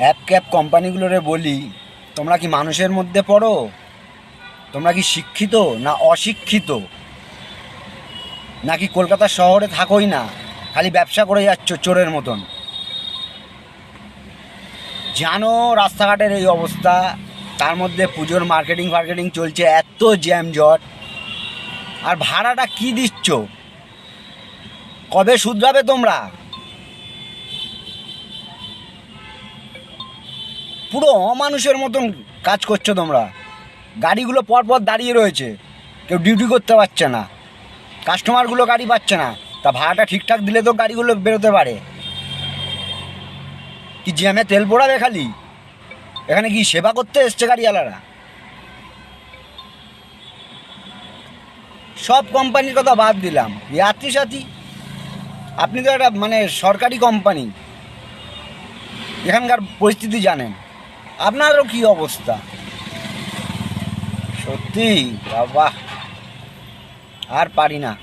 App cab কোম্পানিগুলোরে বলি, তোমরা কি মানুষের মধ্যে পড়ো? তোমরা কি শিক্ষিত না অশিক্ষিত? নাকি কলকাতা শহরে থাকোই না, খালি ব্যবসা করে যাচ্ছ চোরের মতন? জানো রাস্তাঘাটের এই অবস্থা? তার মধ্যে পুজোর মার্কেটিং ফার্কেটিং চলছে এত জ্যাম জট আর ভাড়াটা কি দিচ্ছ? কবে শুধরাবে তোমরা? পুরো অমানুষের মতন কাজ করছ তোমরা। গাড়িগুলো পরপর দাঁড়িয়ে রয়েছে। কেউ ডিউটি করতে পারছে না। কাস্টমারগুলো গাড়ি পাচ্ছে না। তা ভাড়াটা ঠিকঠাক দিলে তো গাড়িগুলো বেরোতে পারে। কি জ্যামে তেল পোড়াবে খালি? এখানে কি সেবা করতে এসছে গাড়িওয়ালারা? সব কোম্পানির কথা বাদ দিলাম। যাত্রী সাথী আপনি তো একটা মানে সরকারি কোম্পানি এখানকার পরিস্থিতি জানেন। আপনারও কি অবস্থা? সত্যি? বাবা। আর পারি না।